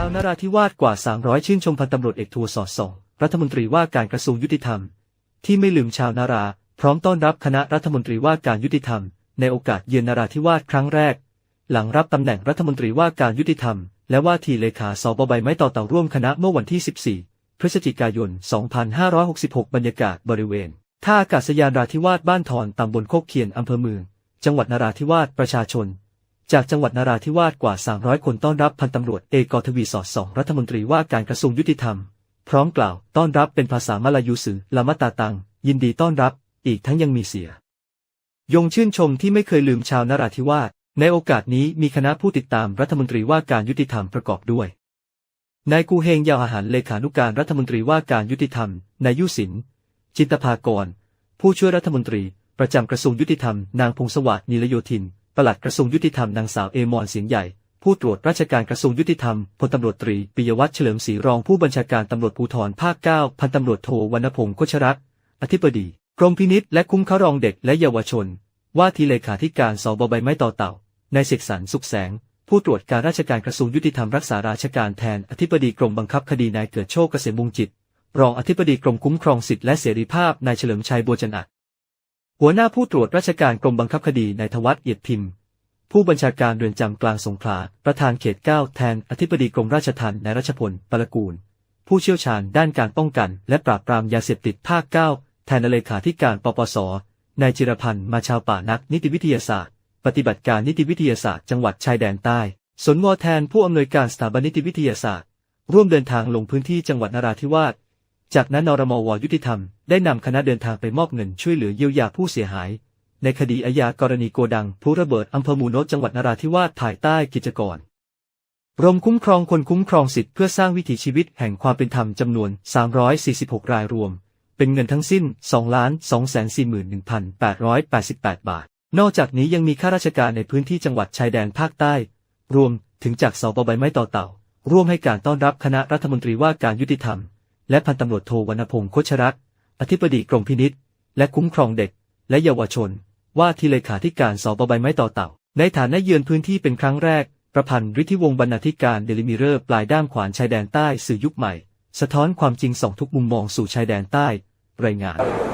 าวนาราธิวาสกว่า 300 ชื่นชมพันตำรวจเอกทัวสอดส่องรัฐมนตรีว่าการกระทรวงยุติธรรม ที่ไม่ลืมชาวนารา พร้อมต้อนรับคณะรัฐมนตรีว่าการยุติธรรม ในโอกาสเยือนนาราธิวาสครั้งแรก หลังรับตำแหน่งรัฐมนตรีว่าการยุติธรรม และว่าที่เลขาสบใบไม้ต่อเต่าร่วมคณะเมื่อวันที่ 14 พฤศจิกายน 2566 บรรยากาศบริเวณท่าอากาศยานราธิวาสบ้านทอนตำบลโคกเคียนอำเภอเมือง จังหวัดนาราธิวาสประชาชน จากจังหวัดนาราธิวาสกว่า 300 คนต้อนรับพันตำรวจเอกกทวีสอดสองรัฐมนตรีว่าการกระทรวงยุติธรรม พร้อมกล่าวต้อนรับเป็นภาษามลายูสือลามะตาตัง ยินดีต้อนรับ อีกทั้งยังมีเสีย ยงชื่นชมที่ไม่เคยลืมชาวนาราธิวาสในโอกาสนี้มีคณะผู้ติดตามรัฐมนตรีว่าการยุติธรรมประกอบด้วยนายกูเฮงยาวอาหารเลขานุการรัฐมนตรีว่าการยุติธรรมนายยุสินจินตภากร ผู้ช่วยรัฐมนตรี ประจำกระทรวงยุติธรรม นางพงศวัสดิ์นิรโยธิน ปลัดกระทรวงยุติธรรมนางสาวเอมอนเสียงใหญ่ ผู้ตรวจราชการกระทรวงยุติธรรมพลตำรวจตรีปิยวัฒน์เฉลิมศรีรองผู้บัญชาการตำรวจภูธรภาค 9 พันตำรวจโทวรรณพงศ์โคชรัตน์อธิบดี กรมพินิษและคุ้มครองเด็กและเยาวชน ว่าที่เลขาธิการสบใบไม้ต่อเต่านายเสกสรรสุขแสง ผู้ตรวจการราชการกระทรวงยุติธรรมรักษาราชการแทนอธิบดีกรมบังคับคดีนายเกิดโชคเกษมวงจิตรองอธิบดีกรมคุ้มครองสิทธิและเสรีภาพนายเฉลิมชัยบัวจันทร์ หัวหน้าผู้ตรวจราชการกรมบังคับคดีนายทวัฒน์เอียดพิมพ์ ผู้บัญชาการเรือนจำกลางสงขลา ประธานเขตเก้าแทนอธิบดีกรมราชทัณฑ์นายรัชพลปรกูล ผู้เชี่ยวชาญด้านการป้องกัน และปราบปรามยาเสพติดภาคเก้าแทนเลขาธิการปปส นายจิรพันธ์มาชาวป่านักนิติวิทยาศาสตร์ ปฏิบัติการนิติวิทยาศาสตร์จังหวัดชายแดนใต้ สนวแทนผู้อำนวยการสถาบันนิติวิทยาศาสตร์ ร่วมเดินทางลงพื้นที่จังหวัดนราธิวาส จากนั้นนรมวยุติธรรมได้นำคณะเดินทางไปมอบเงินช่วยเหลือเยียวยาผู้เสียหาย ในคดีอาญากรณีโกดังผู้ระเบิดอำเภอมูโนจังหวัดนราธิวาสภายใต้กิจกรรมคุ้มครองคนคุ้มครองสิทธิเพื่อสร้างวิถีชีวิตแห่งความเป็นธรรมจำนวน 346 รายรวม เป็นเงินทั้งสิ้น 2 241,888 บาท นอกจากนี้ยังมีข้าราชการในพื้นที่จังหวัดชายแดนภาคใต้ รวมถึงจากสบใบไม้ต่อเต่า ร่วมให้การต้อนรับคณะรัฐมนตรีว่าการยุติธรรม และพันตำรวจโทวรรณพงศ์โคชรัตอธิบดีกรมพินิษและคุ้มครองเด็ก และเยาวชน ว่าที่เลขาธิการสบใบไม้ต่อเต่า ในฐานะเยือนพื้นที่เป็นครั้งแรก ประพันธ์ฤทธิวงศ์บรรณาธิการเดลิมิเรอร์ปลายด้ามขวานชายแดนใต้สื่อยุคใหม่ สะท้อนความจริงสองทุกมุมมองสู่ชายแดนใต้ รายงาน